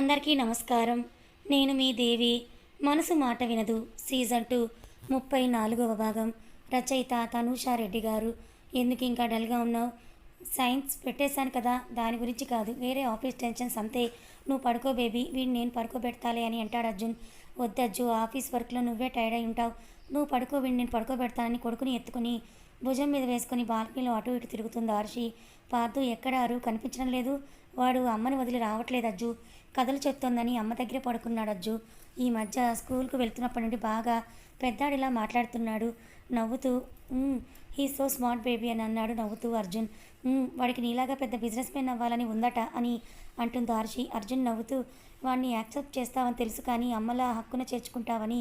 అందరికీ నమస్కారం. నేను మీ దేవి. మనసు మాట వినదు. సీజన్ టూ ముప్పై నాలుగవ భాగం. రచయిత తనూషారెడ్డి గారు. ఎందుకు ఇంకా డల్గా ఉన్నావు? సైన్స్ పెట్టేశాను కదా. దాని గురించి కాదు. వేరే ఆఫీస్ టెన్షన్స్ అంతే. నువ్వు పడుకో బేబీ. వీడిని నేను పడుకోబెడతాలే అని అంటాడు అర్జున్. వద్దజ్జు ఆఫీస్ వర్క్లో నువ్వే టైర్డ్ అయి ఉంటావు. నువ్వు పడుకో వీడిని నేను పడుకోబెడతానని కొడుకుని ఎత్తుకుని భుజం మీద వేసుకుని బాల్కనీలో అటు ఇటు తిరుగుతుంది ఆర్షి. పార్థు ఎక్కడ అరు కనిపించడం లేదు. వాడు అమ్మని వదిలి రావట్లేదు అజ్జు. కథలు చెప్తోందని అమ్మ దగ్గర పడుకున్నాడు అజ్జు. ఈ మధ్య స్కూల్కు వెళ్తున్నప్పటి నుండి బాగా పెద్దాడిలా మాట్లాడుతున్నాడు. నవ్వుతూ హీ సో స్మార్ట్ బేబీ అని అన్నాడు నవ్వుతూ అర్జున్. వాడికి నీలాగా పెద్ద బిజినెస్ మ్యాన్ అవ్వాలని ఉందట అని అంటుంది ఆర్షి. అర్జున్ నవ్వుతూ వాడిని యాక్సెప్ట్ చేస్తావని తెలుసు కానీ అమ్మలా హక్కున చేర్చుకుంటావని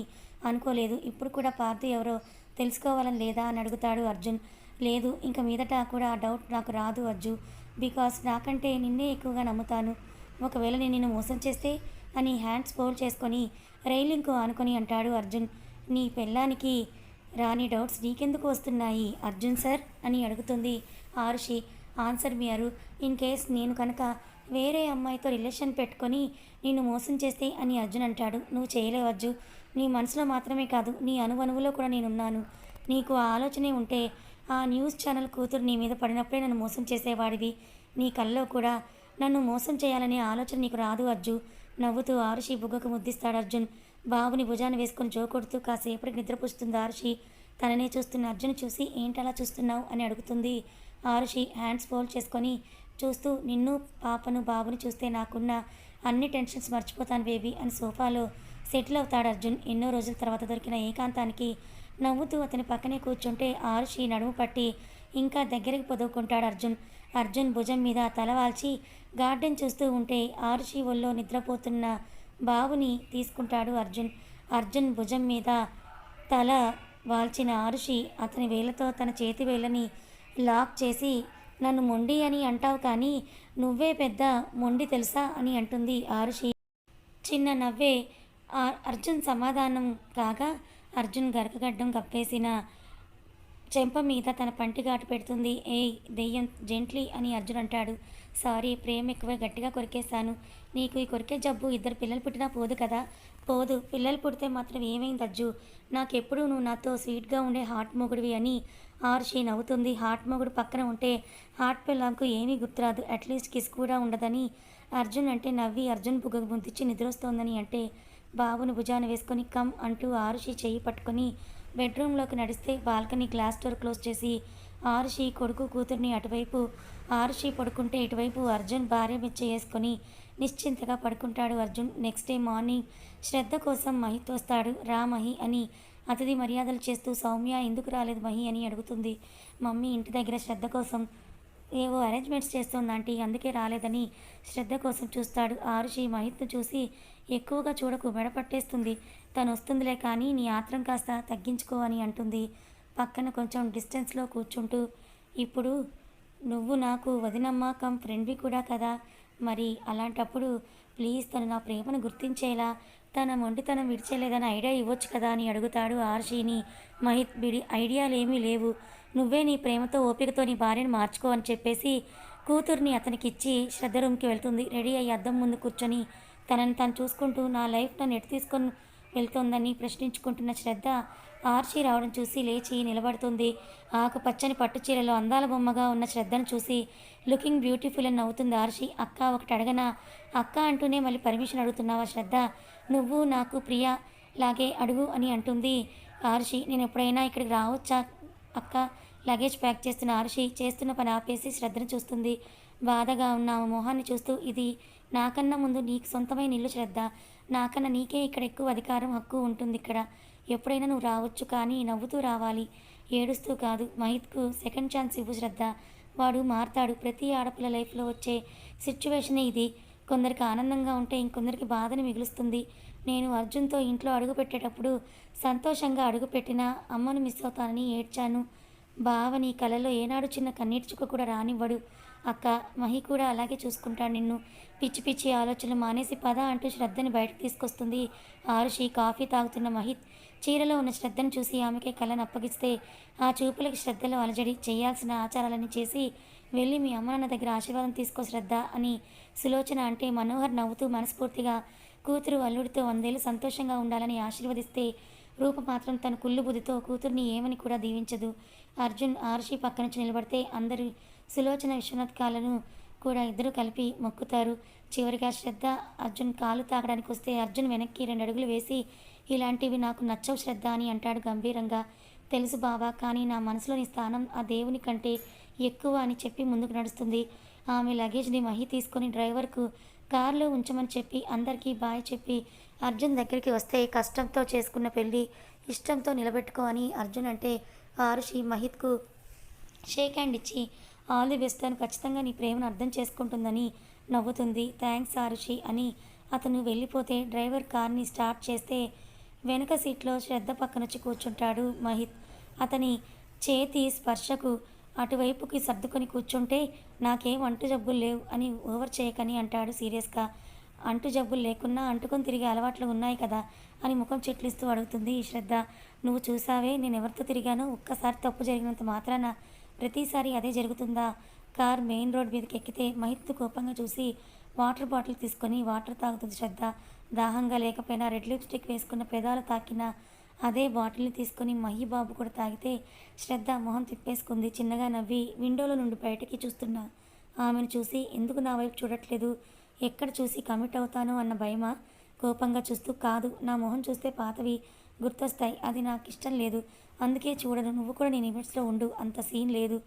అనుకోలేదు. ఇప్పుడు కూడా పార్థు ఎవరో తెలుసుకోవాలని లేదా అని అడుగుతాడు అర్జున్. లేదు ఇంక మీదట కూడా ఆ డౌట్ నాకు రాదు అర్జు బికాస్ నాకంటే నిన్నే ఎక్కువగా నమ్ముతాను. ఒకవేళ నేను నిన్ను మోసం చేస్తే అని హ్యాండ్స్ ఫోల్డ్ చేసుకొని రైలింగ్కు ఆనుకొని అంటాడు అర్జున్. నీ పెళ్ళానికి రాని డౌట్స్ నీకెందుకు వస్తున్నాయి అర్జున్ సార్? అని అడుగుతుంది ఆరుషి. ఆన్సర్ మీ అరు ఇన్ కేస్ నేను కనుక వేరే అమ్మాయితో రిలేషన్ పెట్టుకొని నిన్ను మోసం చేస్తే అని అర్జున్ అంటాడు. నువ్వు చేయలేవు అర్జు. నీ మనసులో మాత్రమే కాదు నీ అనువనువులో కూడా నేనున్నాను. నీకు ఆ ఆలోచనే ఉంటే ఆ న్యూస్ ఛానల్ కూతురు నీ మీద పడినప్పుడే నన్ను మోసం చేసేవాడివి. నీ కల్లో కూడా నన్ను మోసం చేయాలనే ఆలోచన నీకు రాదు అర్జు. నవ్వుతూ ఆరుషి బుగ్గకు ముద్దిస్తాడు అర్జున్. బాబుని భుజాన్ని వేసుకొని జోకొడుతూ కాసేపటికి నిద్రపుస్తుంది ఆరుషి. తననే చూస్తున్న అర్జున్ చూసి ఏంటలా చూస్తున్నావు? అని అడుగుతుంది ఆరుషి హ్యాండ్స్ ఫోల్డ్ చేసుకొని చూస్తూ నిన్ను పాపను బాబుని చూస్తే నాకున్న అన్ని టెన్షన్స్ మర్చిపోతాను బేబీ అని సోఫాలో సెటిల్ అవుతాడు అర్జున్. ఎన్నో రోజుల తర్వాత దొరికిన ఏకాంతానికి నవ్వుతూ అతని పక్కనే కూర్చుంటే ఆరుషి నడుము పట్టి ఇంకా దగ్గరికి పొదువుకుంటాడు అర్జున్. అర్జున్ భుజం మీద తల వాల్చి గార్డెన్ చూస్తూ ఉంటే ఆరుషి ఒళ్ళో నిద్రపోతున్న బాబుని తీసుకుంటాడు అర్జున్. అర్జున్ భుజం మీద తల వాల్చిన ఆరుషి అతని వేలతో తన చేతి వేలని లాక్ చేసి నన్ను మొండి అని అంటావు కానీ నువ్వే పెద్ద మొండి తెలుసా? అని అంటుంది ఆరుషి. చిన్న నవ్వే అర్జున్ సమాధానం కాగా అర్జున్ గరకగడ్డం కప్పేసిన చెంప మీద తన పంటి ఘాటు పెడుతుంది. ఏ దెయ్యం జెంట్లీ అని అర్జున్ అంటాడు. సారీ ప్రేమ ఎక్కువ గట్టిగా కొరికేశాను. నీకు ఈ కొరికే జబ్బు ఇద్దరు పిల్లలు పుట్టినా పోదు కదా? పోదు. పిల్లలు పుడితే మాత్రం ఏమైంది అజ్జు నాకెప్పుడు నువ్వు నాతో స్వీట్గా ఉండే హాట్ మొగుడివి అని ఆర్షి నవ్వుతుంది. హాట్ మొగుడు పక్కన ఉంటే హాట్ పిల్లకు ఏమీ గుర్తురాదు. అట్లీస్ట్ కిస్ కూడా ఉండదని అర్జున్ అంటే నవ్వి అర్జున్ బుగ్గకు ముందుచ్చి నిద్రొస్తోందని అంటే బాబుని భుజాన వేసుకొని కమ్ అంటూ ఆరుషి చెయ్యి పట్టుకొని బెడ్రూమ్లోకి నడిస్తే బాల్కనీ గ్లాస్ డోర్ క్లోజ్ చేసి ఆరుషి కొడుకు కూతుర్ని అటువైపు ఆరుషి పడుకుంటే ఇటువైపు అర్జున్ భార్య మెచ్చ వేసుకొని నిశ్చింతగా పడుకుంటాడు Arjun. Next day morning Shraddha కోసం మహిత్ వస్తాడు. రా మహి అని అతిథి మర్యాదలు చేస్తూ సౌమ్య ఎందుకు రాలేదు మహి అని అడుగుతుంది. మమ్మీ ఇంటి దగ్గర శ్రద్ధ కోసం ఏవో అరేంజ్మెంట్స్ చేస్తోంది ఆంటీ అందుకే రాలేదని శ్రద్ధ కోసం చూస్తాడు. ఆరుషి మహిత్ను చూసి ఎక్కువగా చూడకు మెడపట్టేస్తుంది. తను వస్తుందిలే కానీ నీ ఆత్రం కాస్త తగ్గించుకో అని అంటుంది. పక్కన కొంచెం డిస్టెన్స్లో కూర్చుంటూ ఇప్పుడు నువ్వు నాకు వదినమ్మ కమ్ ఫ్రెండ్వి కూడా కదా. మరి అలాంటప్పుడు ప్లీజ్ తను నా ప్రేమను గుర్తించేలా తన మొండితనం విడిచేలేదని ఐడియా ఇవ్వచ్చు కదా అని అడుగుతాడు ఆర్షిని. మహిత్ బిడి ఐడియాలు ఏమీ లేవు. నువ్వే నీ ప్రేమతో ఓపికతో నీ భార్యను మార్చుకో అని చెప్పేసి కూతుర్ని అతనికి ఇచ్చి శ్రద్ధ రూమ్కి వెళ్తుంది. రెడీ అయ్యి అద్దం ముందు కూర్చొని తనని తను చూసుకుంటూ నా లైఫ్ నన్ను ఎటు తీసుకొని వెళ్తోందని ప్రశ్నించుకుంటున్న శ్రద్ధ ఆర్షి రావడం చూసి లేచి నిలబడుతుంది. ఆకుపచ్చని పట్టు చీరలో అందాల బొమ్మగా ఉన్న శ్రద్ధను చూసి లుకింగ్ బ్యూటిఫుల్ అని నవ్వుతుంది ఆర్షి. అక్క ఒకటి అడగనా అక్క అంటూనే మళ్ళీ పర్మిషన్ అడుగుతున్నావా శ్రద్ధ? నువ్వు నాకు ప్రియ లాగే అడుగు అని అంటుంది ఆర్షి. నేను ఎప్పుడైనా ఇక్కడికి రావచ్చా అక్క? లగేజ్ ప్యాక్ చేస్తున్న ఆర్షి. చేస్తున్న పని ఆపేసి శ్రద్ధను చూస్తుంది. బాధగా ఉన్న మొహాన్ని చూస్తూ ఇది నాకన్నా ముందు నీకు సొంతమైన ఇల్లు శ్రద్ధ. నాకన్నా నీకే ఇక్కడ ఎక్కువ అధికారం హక్కు ఉంటుంది ఇక్కడ. ఎప్పుడైనా నువ్వు రావచ్చు కానీ నవ్వుతూ రావాలి. ఏడుస్తూ కాదు. మహిత్కు సెకండ్ ఛాన్స్ ఇవ్వు శ్రద్ధ. వాడు మారతాడు. ప్రతి ఆడపిల్ల లైఫ్లో వచ్చే సిచ్యువేషనే ఇది. కొందరికి ఆనందంగా ఉంటే ఇంకొందరికి బాధని మిగులుస్తుంది. నేను అర్జున్తో ఇంట్లో అడుగుపెట్టేటప్పుడు సంతోషంగా అడుగుపెట్టిన అమ్మను మిస్ అవుతానని ఏడ్చాను. బావ నీ కలలో ఏనాడు చిన్న కన్నీటి చుక్క కూడా రానివ్వడు. అక్క మహి కూడా అలాగే చూసుకుంటాడు నిన్ను. పిచ్చి పిచ్చి ఆలోచనలు మానేసి పద అంటూ శ్రద్ధని బయటకు తీసుకొస్తుంది ఆరుషి కాఫీ తాగుతున్న మహిత్. చీరలో ఉన్న శ్రద్ధను చూసి ఆమెకే కళను అప్పగిస్తే ఆ చూపులకి శ్రద్ధలో అలజడి చేయాల్సిన ఆచారాలన్నీ చేసి వెళ్ళి మీ అమ్మ నాన్న దగ్గర ఆశీర్వాదం తీసుకో శ్రద్ధ అని సులోచన అంటే మనోహర్ నవ్వుతూ మనస్ఫూర్తిగా కూతురు అల్లుడితో వందేళ్ళు సంతోషంగా ఉండాలని ఆశీర్వదిస్తే రూప మాత్రం తన కుళ్ళు బుద్ధితో కూతుర్ని ఏమని కూడా దీవించదు. అర్జున్ ఆర్షి పక్క నుంచి నిలబడితే అందరూ సులోచన విశ్వనాథ్ కాళ్ళను కూడా ఇద్దరు కలిపి మొక్కుతారు. చివరిగా శ్రద్ధ అర్జున్ కాలు తాగడానికి వస్తే అర్జున్ వెనక్కి రెండు అడుగులు వేసి ఇలాంటివి నాకు నచ్చవు శ్రద్ధ అని అంటాడు గంభీరంగా. తెలుసు బావా కానీ నా మనసులోని స్థానం ఆ దేవుని కంటే ఎక్కువ అని చెప్పి ముందుకు నడుస్తుంది. ఆమె లగేజ్ని మహి తీసుకొని డ్రైవర్కు కారులో ఉంచమని చెప్పి అందరికీ బాయ్ చెప్పి అర్జున్ దగ్గరికి వస్తే కష్టంతో చేసుకున్న పెళ్ళి ఇష్టంతో నిలబెట్టుకో అని అర్జున్ అంటే ఆరుషి మహిత్కు షేక్ హ్యాండ్ ఇచ్చి ఆల్ ది బెస్ట్ అని ఖచ్చితంగా నీ ప్రేమను అర్థం చేసుకుంటుందని నవ్వుతుంది. థ్యాంక్స్ ఆరుషి అని అతను వెళ్ళిపోతే డ్రైవర్ కార్ని స్టార్ట్ చేస్తే వెనక సీట్లో శ్రద్ధ పక్కనొచ్చి కూర్చుంటాడు మహిత్. అతని చేతి స్పర్శకు అటువైపుకి సర్దుకొని కూర్చుంటే నాకేం అంటు జబ్బులు లేవు అని ఓవర్ చేయకని అంటాడు సీరియస్గా. అంటు జబ్బులు లేకున్నా అంటుకొని తిరిగే అలవాట్లు ఉన్నాయి కదా అని ముఖం చెట్లిస్తూ అడుగుతుంది ఈ శ్రద్ధ. నువ్వు చూసావే నేను ఎవరితో తిరిగానో ఒక్కసారి తప్పు జరిగినంత మాత్రాన ప్రతిసారి అదే జరుగుతుందా? కార్ మెయిన్ రోడ్ మీదకి ఎక్కితే మహిత్ కోపంగా చూసి వాటర్ బాటిల్ తీసుకొని వాటర్ తాగుతుంది శ్రద్ధ. దాహంగా లేకపోయినా రెడ్ లిప్స్టిక్ వేసుకున్న పెదాలు తాకిన అదే బాటిల్ని తీసుకొని మహిబాబు కూడా తాగితే శ్రద్ధ మొహం తిప్పేసుకుంది. చిన్నగా నవ్వి విండోలో నుండి బయటికి చూస్తున్నా. ఆమెను చూసి ఎందుకు నా వైపు చూడట్లేదు? ఎక్కడ చూసి కమిట్ అవుతాను అన్న భయమా? కోపంగా చూస్తూ కాదు నా మొహం చూస్తే పాతవి గుర్తొస్తాయి. అది నాకు ఇష్టం లేదు. అందుకే చూడను నువ్వు కూడా నీ ఇమేజ్లో ఉండు. అంత సీన్ లేదు.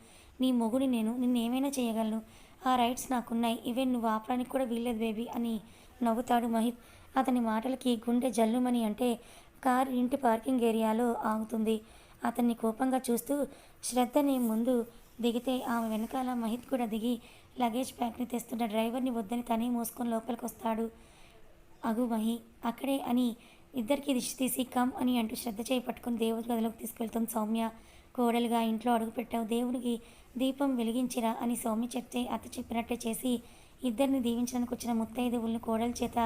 నీ మొగుని నేను నిన్నేమైనా చేయగలను? ఆ రైట్స్ నాకున్నాయి. ఈవెన్ నువ్వు ఆపడానికి కూడా వీల్లేదు బేబీ అని నవ్వుతాడు మహిత్. అతని మాటలకి గుండె జల్లుమని అంటే కార్ ఇంటి పార్కింగ్ ఏరియాలో ఆగుతుంది. అతన్ని కోపంగా చూస్తూ శ్రద్ధని ముందు దిగితే ఆమె వెనకాల మహిత్ కూడా దిగి లగేజ్ ప్యాక్ని తెస్తున్న డ్రైవర్ని వద్దని తనే మోసుకొని లోపలికి వస్తాడు అగు మహి అక్కడే అని ఇద్దరికి దిష్టి తీసి కమ్ అని అంటూ శ్రద్ధ చేయి పట్టుకుని దేవుడి గదిలోకి తీసుకెళ్తుంది సౌమ్య. కోడలుగా ఇంట్లో అడుగుపెట్టావు దేవుడికి దీపం వెలిగించిరా అని సౌమ్య చెప్తే అత్త చెప్పినట్టే చేసి ఇద్దరిని దీవించడానికి వచ్చిన ముత్తైదువులను కోడల చేత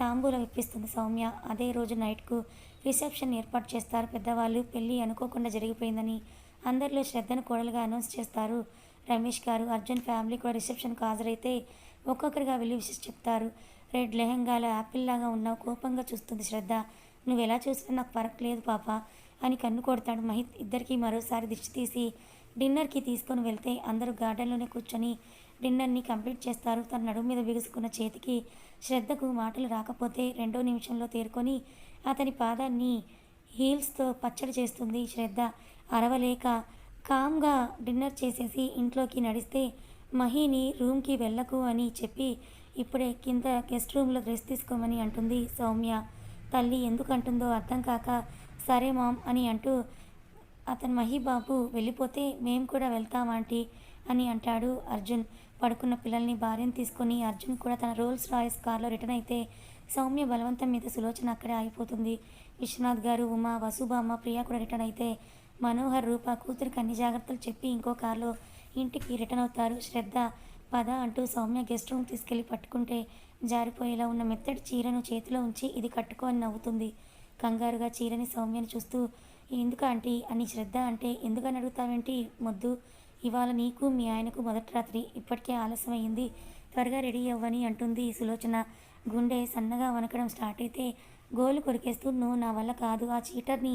తాంబూలం ఇప్పిస్తుంది సౌమ్య. అదే రోజు నైట్కు రిసెప్షన్ ఏర్పాటు చేస్తారు. పెద్దవాళ్ళు పెళ్ళి అనుకోకుండా జరిగిపోయిందని అందరిలో శ్రద్ధను కోడలుగా అనౌన్స్ చేస్తారు. రమేష్ గారు అర్జున్ ఫ్యామిలీ కూడా రిసెప్షన్కు హాజరైతే ఒక్కొక్కరిగా వెళ్ళి విషయం చెప్తారు. రెడ్ లెహంగాలో యాపిల్లాగా ఉన్నావు కోపంగా చూస్తుంది శ్రద్ధ. నువ్వు ఎలా చూసినా నాకు ఫరక్ లేదు పాప అని కన్ను కొడతాడు మహిత్. ఇద్దరికి మరోసారి దిష్టి తీసి డిన్నర్కి తీసుకొని వెళ్తే అందరూ గార్డెన్లోనే కూర్చొని డిన్నర్ని కంప్లీట్ చేస్తారు. తన నడుము మీద బిగుసుకున్న చేతికి శ్రద్ధకు మాటలు రాకపోతే రెండో నిమిషంలో తేరుకొని అతని పాదాన్ని హీల్స్తో పచ్చడి చేస్తుంది శ్రద్ధ. అరవలేక కామ్గా డిన్నర్ చేసేసి ఇంట్లోకి నడిస్తే మహిని రూమ్కి వెళ్ళకు అని చెప్పి ఇప్పుడే కింద గెస్ట్ రూమ్లో డ్రెస్ తీసుకోమని అంటుంది సౌమ్య. తల్లి ఎందుకు అంటుందో అర్థం కాక సరే మామ్ అని అంటూ అతను మహిబాబు వెళ్ళిపోతే మేము కూడా వెళ్తాం ఆంటీ అని అంటాడు అర్జున్. పడుకున్న పిల్లల్ని భార్యను తీసుకొని అర్జున్ కూడా తన రోల్స్ రాయస్ కార్లో రిటర్న్ అయితే సౌమ్య బలవంతం మీద సులోచన అక్కడే అయిపోతుంది విశ్వనాథ్ గారు ఉమా వసుబామ్మ ప్రియా కూడా రిటర్న్ అయితే మనోహర్ రూప కూతురికి అన్ని జాగ్రత్తలు చెప్పి ఇంకో కారులో ఇంటికి రిటర్న్ అవుతారు. శ్రద్ధ పద అంటూ సౌమ్య గెస్ట్ రూమ్ తీసుకెళ్ళి పట్టుకుంటే జారిపోయేలా ఉన్న మెత్తటి చీరను చేతిలో ఉంచి ఇది కట్టుకో అని నవ్వుతుంది. కంగారుగా చీరని సౌమ్యని చూస్తూ ఎందుకు ఆంటీ? అని శ్రద్ధ అంటే ఎందుకని అడుగుతావేంటి మొద్దు? ఇవాళ నీకు మీ ఆయనకు మొదటి రాత్రి. ఇప్పటికే ఆలస్యం అయింది త్వరగా రెడీ అవ్వని అంటుంది సులోచన. గుండె సన్నగా వనకడం స్టార్ట్ అయితే గోలు కొరికేస్తూ నువ్వు నా వల్ల కాదు. ఆ చీటర్ని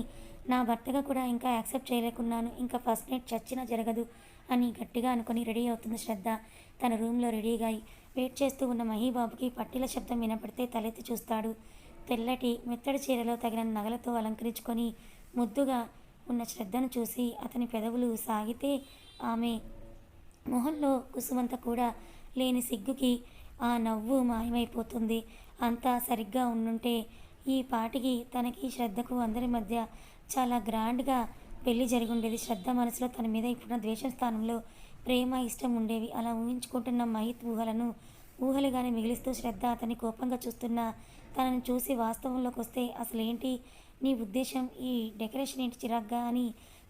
నా భర్తగా కూడా ఇంకా యాక్సెప్ట్ చేయలేకున్నాను. ఇంకా ఫస్ట్ నైట్ చచ్చినా జరగదు. అని గట్టిగా అనుకుని రెడీ అవుతుంది శ్రద్ధ. తన రూమ్లో రెడీగా వెయిట్ చేస్తూ ఉన్న మహీబాబుకి పట్టీల శబ్దం వినపడితే తలెత్తి చూస్తాడు. తెల్లటి మెత్తడి చీరలో తగిన నగలతో అలంకరించుకొని ముద్దుగా ఉన్న శ్రద్ధను చూసి అతని పెదవులు సాగితే ఆమె మొహంలో కుసుమంత కూడా లేని సిగ్గుకి ఆ నవ్వు మాయమైపోతుంది. అంతా సరిగ్గా ఉండుంటే ఈ పాటికి తనకి శ్రద్ధకు అందరి మధ్య చాలా గ్రాండ్గా పెళ్ళి జరిగి ఉండేది శ్రద్ధ మనసులో తన మీద ఇప్పుడున్న ద్వేషం స్థానంలో ప్రేమ ఇష్టం ఉండేవి. అలా ఊహించుకుంటున్న మహిత్ ఊహలను ఊహలుగానే మిగిలిస్తూ శ్రద్ధ అతని కోపంగా చూస్తున్న. తనని చూసి వాస్తవంలోకి వస్తే అసలు ఏంటి నీ ఉద్దేశం ఈ డెకరేషన్ ఏంటి చిరాగ్గా అని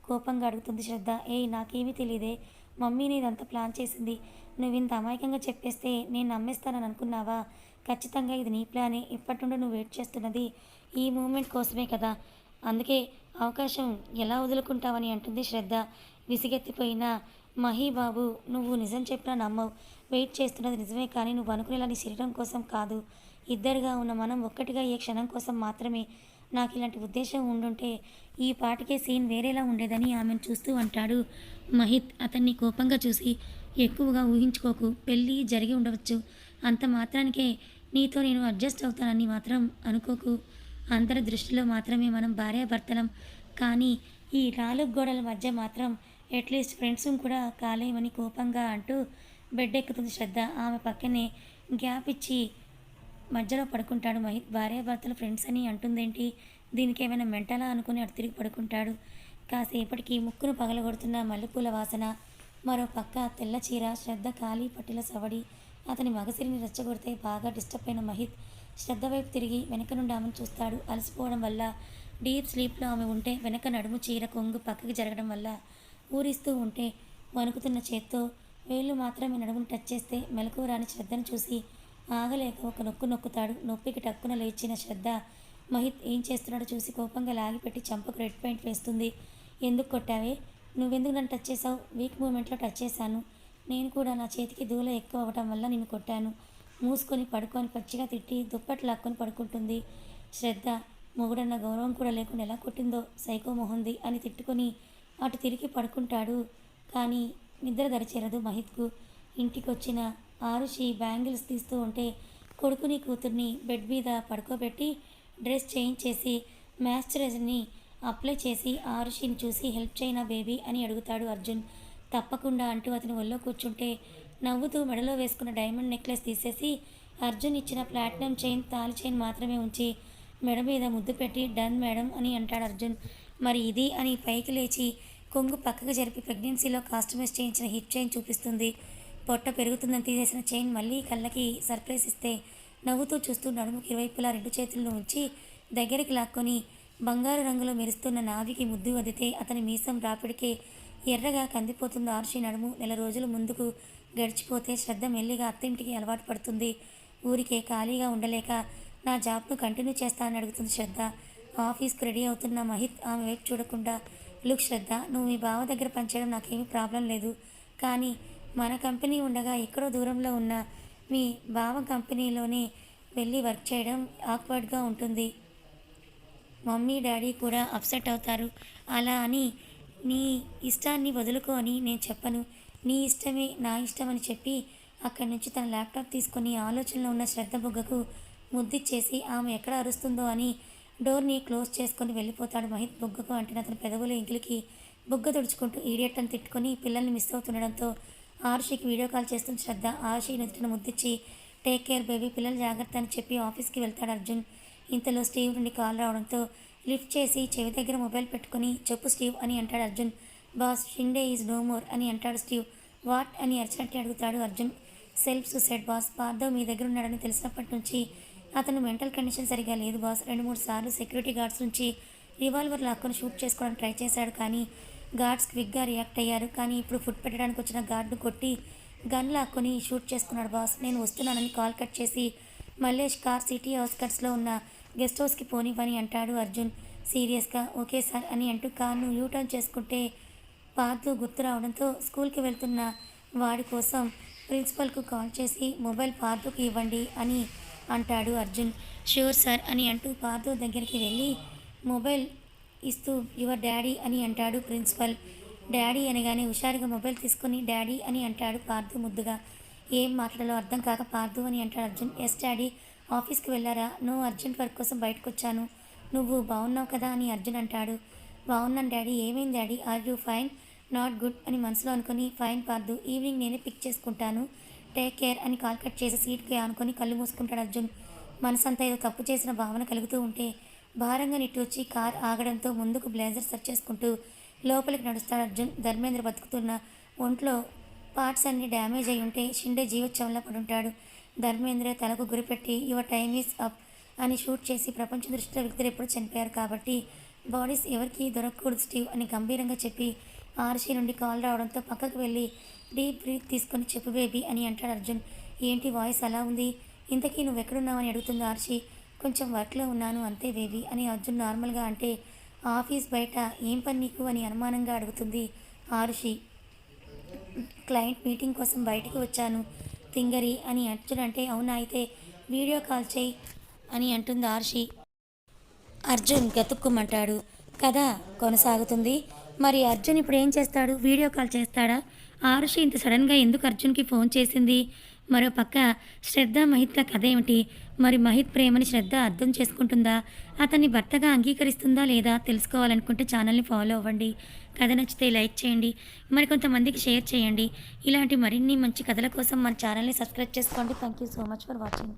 కోపంగా అడుగుతుంది శ్రద్ధ. ఏయ్ నాకేమీ తెలియదే మమ్మీని ఇదంతా ప్లాన్ చేసింది. నువ్వు ఇంత అమాయకంగా చెప్పేస్తే నేను నమ్మేస్తానని అనుకున్నావా? ఖచ్చితంగా ఇది నీ ప్లానే. ఇప్పటి నుండి నువ్వు వెయిట్ చేస్తున్నది ఈ మూమెంట్ కోసమే కదా. అందుకే అవకాశం ఎలా వదులుకుంటావని అంటుంది శ్రద్ధ. విసిగెత్తిపోయిన మహీబాబు నువ్వు నిజం చెప్పినా నమ్మవు. వెయిట్ చేస్తున్నది నిజమే కానీ నువ్వు అనుకునేలా నీ శరీరం కోసం కాదు. ఇద్దరుగా ఉన్న మనం ఒక్కటిగా ఏ క్షణం కోసం మాత్రమే. నాకు ఇలాంటి ఉద్దేశం ఉండుంటే ఈ పాటికే సీన్ వేరేలా ఉండేదని ఆమెను చూస్తూ అంటాడు మహిత్. అతన్ని కోపంగా చూసి ఎక్కువగా ఊహించుకోకు. పెళ్ళి జరిగి ఉండవచ్చు. అంత మాత్రానికే నీతో నేను అడ్జస్ట్ అవుతానని మాత్రం అనుకోకు. అందరి దృష్టిలో మాత్రమే మనం భార్యాభర్తలం. కానీ ఈ నాలుగు గోడల మధ్య మాత్రం అట్లీస్ట్ ఫ్రెండ్స్ కూడా కాలేమని కోపంగా అంటూ బెడ్ ఎక్కుతుంది శ్రద్ధ. ఆమె పక్కనే గ్యాప్ ఇచ్చి మధ్యలో పడుకుంటాడు మహిత్ భార్యాభర్తలు ఫ్రెండ్స్ అని అంటుందేంటి? దీనికి ఏమైనా మెంటలా అనుకుని అటు తిరిగి పడుకుంటాడు. కాసేపటికి ముక్కును పగలగొడుతున్న మల్లెపూల వాసన మరో పక్క తెల్ల చీర శ్రద్ధ ఖాళీ పట్టిల సవడి అతని మగసిరిని రెచ్చగొడితే బాగా డిస్టర్బ్ అయిన మహిత్ శ్రద్ధ వైపు తిరిగి వెనక నుండి ఆమెను చూస్తాడు. అలసిపోవడం వల్ల డీప్ స్లీప్లో ఆమె ఉంటే వెనక నడుము చీర కొంగు పక్కకి జరగడం వల్ల ఊరిస్తూ ఉంటే వణుకుతున్న చేత్తో వేళ్ళు మాత్రమే నడుమును టచ్ చేస్తే మెలకు రాని శ్రద్ధను చూసి ఆగలేక ఒక నొక్కు నొక్కుతాడు. నొప్పికి టక్కున లేచిన శ్రద్ధ మహిత్ ఏం చేస్తున్నాడో చూసి కోపంగా లాగిపెట్టి చంపకు రెడ్ పాయింట్ వేస్తుంది. ఎందుకు కొట్టావే? నువ్వెందుకు నన్ను టచ్ చేసావు వీక్ మూమెంట్లో టచ్ చేశాను. నేను కూడా నా చేతికి దూల ఎక్కువ అవ్వటం వల్ల నిన్ను కొట్టాను. మూసుకొని పడుకొని పచ్చిగా తిట్టి దుప్పట్లు లాక్కొని పడుకుంటుంది. శ్రద్ధ మొగుడన్న గౌరవం కూడా లేకుండా ఎలా కొట్టిందో సైకో మొహంది అని తిట్టుకొని అటు తిరిగి పడుకుంటాడు. కానీ నిద్ర దరిచేరదు మహిత్కు. ఇంటికి వచ్చిన ఆరుషి బ్యాంగిల్స్ తీస్తూ ఉంటే కొడుకుని కూతుర్ని బెడ్ మీద పడుకోబెట్టి డ్రెస్ చేంజ్ చేసి మాయిశ్చరైజర్ని అప్లై చేసి ఆరుషిని చూసి హెల్ప్ చేయనా బేబీ అని అడుగుతాడు అర్జున్. తప్పకుండా అంటూ అతని ఒళ్ళో కూర్చుంటే నవ్వుతూ మెడలో వేసుకున్న డైమండ్ నెక్లెస్ తీసేసి అర్జున్ ఇచ్చిన ప్లాటినం చైన్ తాలి చైన్ మాత్రమే ఉంచి మెడ మీద ముద్దు పెట్టి డన్ మేడం అని అంటాడు అర్జున్. మరి ఇది అని పైకి లేచి కొంగు పక్కకు జరిపి ప్రెగ్నెన్సీలో కాస్టమైజ్ చేయించిన హిప్ చైన్ చూపిస్తుంది. పొట్ట పెరుగుతుందని తీసేసిన చైన్ మళ్ళీ కళ్ళకి సర్ప్రైజ్ ఇస్తే నవ్వుతూ చూస్తూ నడుముకి ఇరువైపులా రెండు చేతులను ఉంచి దగ్గరికి లాక్కొని బంగారు రంగులో మెరుస్తున్న నావికి ముద్దు వదితే అతని మీసం రాపిడికే ఎర్రగా కందిపోతుంది ఆర్షి నడుము నెల రోజులు ముందుకు గడిచిపోతే శ్రద్ధ మెల్లిగా అత్తింటికి అలవాటు పడుతుంది. ఊరికే ఖాళీగా ఉండలేక నా జాబ్ను కంటిన్యూ చేస్తానని అడుగుతుంది శ్రద్ధ. ఆఫీస్కి రెడీ అవుతున్న మహిత్ ఆమె వైపు చూడకుండా లుక్ శ్రద్ధ నువ్వు మీ బావ దగ్గర పనిచేయడం నాకేమీ ప్రాబ్లం లేదు. కానీ మన కంపెనీ ఉండగా ఎక్కడో దూరంలో ఉన్న మీ బావ కంపెనీలోనే వెళ్ళి వర్క్ చేయడం ఆక్వర్డ్గా ఉంటుంది. మమ్మీ డాడీ కూడా అప్సెట్ అవుతారు. అలా అని నీ ఇష్టాన్ని వదులుకో అని నేను చెప్పను. నీ ఇష్టమే నా ఇష్టం అని చెప్పి అక్కడి నుంచి తన ల్యాప్టాప్ తీసుకొని ఆలోచనలో ఉన్న శ్రద్ధ బుగ్గకు ముద్దిచ్చేసి ఆమె ఎక్కడ అరుస్తుందో అని డోర్ని క్లోజ్ చేసుకొని వెళ్ళిపోతాడు మహిత్ బుగ్గకు అంటే అతని పెదవులు ఇంటికి బుగ్గ తుడుచుకుంటూ ఈడియట్ అని తిట్టుకొని పిల్లల్ని మిస్ అవుతుండడంతో ఆర్షికి వీడియో కాల్ చేస్తున్న శ్రద్ధ ఆర్షి నెత్తిన ముద్దిచ్చి టేక్ కేర్ బేబీ పిల్లలు జాగ్రత్త అని చెప్పి ఆఫీస్కి వెళ్తాడు అర్జున్. ఇంతలో స్టీవ్ నుండి కాల్ రావడంతో లిఫ్ట్ చేసి చెవి దగ్గర మొబైల్ పెట్టుకొని చెప్పు స్టీవ్ అని అంటాడు Arjun. Boss Shinde is no more అని అంటాడు స్టీవ్. వాట్? అని అరిచినట్టు అడుగుతాడు Arjun. Self suicide boss Parthav మీ దగ్గర ఉన్నాడని తెలిసినప్పటి నుంచి అతను మెంటల్ కండిషన్ సరిగా లేదు బాస్. రెండు మూడు సార్లు సెక్యూరిటీ గార్డ్స్ నుంచి రివాల్వర్ లాక్కొని షూట్ చేసుకోవడానికి ట్రై చేశాడు కానీ గార్డ్స్ క్విక్గా రియాక్ట్ అయ్యారు. కానీ ఇప్పుడు ఫుడ్ పెట్టడానికి వచ్చిన గార్డ్ను కొట్టి గన్ లాక్కొని షూట్ చేసుకున్నాడు బాస్. నేను వస్తున్నానని కాల్ కట్ చేసి మల్లేష్ కార్ సిటీ అవుట్స్కట్స్లో ఉన్న గెస్ట్ హౌస్కి పోనివ్వని అంటాడు అర్జున్ సీరియస్గా. ఓకే సార్ అని అంటూ కార్ను యూటర్న్ చేసుకుంటే పార్దు గుర్తు రావడంతో స్కూల్కి వెళ్తున్న వాడి కోసం ప్రిన్సిపల్కు కాల్ చేసి మొబైల్ పార్థుకు ఇవ్వండి అని అంటాడు అర్జున్. షూర్ సార్ అని అంటూ పార్థు దగ్గరికి వెళ్ళి మొబైల్ ఇస్తూ యువర్ డాడీ అని అంటాడు ప్రిన్సిపల్. డాడీ అనగానే హుషారుగా మొబైల్ తీసుకొని డాడీ అని అంటాడు పార్థు ముద్దుగా. ఏం మాట్లాడాలో అర్థం కాక పార్థు అని అంటాడు అర్జున్. ఎస్ డాడీ ఆఫీస్కి వెళ్ళారా? నువ్వు అర్జెంట్ వర్క్ కోసం బయటకు వచ్చాను నువ్వు బాగున్నావు కదా అని అర్జున్ అంటాడు. బాగున్నాను డాడీ. ఏమైంది daddy? Are you fine? Not good అని మనసులో అనుకుని ఫైన్ పార్దు ఈవినింగ్ నేనే పిక్ చేసుకుంటాను టేక్ కేర్ అని కాల్ కట్ చేసి సీట్కి అనుకుని కళ్ళు మూసుకుంటాడు అర్జున్. మనసంతా ఏదో తప్పు చేసిన భావన కలుగుతూ ఉంటే భారంగా నిట్టూర్చి కార్ ఆగడంతో ముందుకు బ్లేజర్ సెర్చ్ చేసుకుంటూ లోపలికి నడుస్తాడు అర్జున్. ధర్మేంద్ర బతుకుతున్న ఒంట్లో పార్ట్స్ అన్ని డ్యామేజ్ అయి ఉంటే షిండే జీవోత్సవంలో పడుంటాడు. ధర్మేంద్ర తలకు గురిపెట్టి యువర్ టైమ్ ఈజ్ అప్ అని షూట్ చేసి ప్రపంచ దృష్టిలో వ్యక్తులు ఎప్పుడు చనిపోయారు కాబట్టి బాడీస్ ఎవరికి దొరకకూడదు స్టీవ్ అని గంభీరంగా చెప్పి ఆర్షి నుండి కాల్ రావడంతో పక్కకు వెళ్ళి డీప్ బ్రీత్ తీసుకొని చెప్పు బేబీ అని అంటాడు అర్జున్. ఏంటి వాయిస్ అలా ఉంది? ఇంతకీ నువ్వు ఎక్కడున్నావని అడుగుతుంది ఆర్షి కొంచెం వర్క్లో ఉన్నాను అంతే బేబీ అని అర్జున్ నార్మల్గా అంటే ఆఫీస్ బయట ఏం పని నీకు? అని అనుమానంగా అడుగుతుంది ఆర్షి క్లయింట్ మీటింగ్ కోసం బయటికి వచ్చాను తింగరి అని అర్జున్ అంటే అవునా అయితే వీడియో కాల్ చేయి అని అంటుంది ఆర్షి అర్జున్ గతుక్కుమంటాడు. కథ కొనసాగుతుంది. మరి అర్జున్ ఇప్పుడు ఏం చేస్తాడు? వీడియో కాల్ చేస్తాడా? ఆరుషి ఇంత సడన్గా ఎందుకు అర్జున్కి ఫోన్ చేసింది? మరో పక్క శ్రద్ధ మహిత్ల కథ ఏమిటి? మరి మహిత్ ప్రేమని శ్రద్ధ అర్థం చేసుకుంటుందా? అతన్ని భర్తగా అంగీకరిస్తుందా లేదా తెలుసుకోవాలనుకుంటే ఛానల్ని ఫాలో అవ్వండి. కథ నచ్చితే లైక్ చేయండి. మరి కొంతమందికి షేర్ చేయండి. ఇలాంటి మరిన్ని మంచి కథల కోసం మన ఛానల్ని సబ్స్క్రైబ్ చేసుకోండి. Thank you so much for watching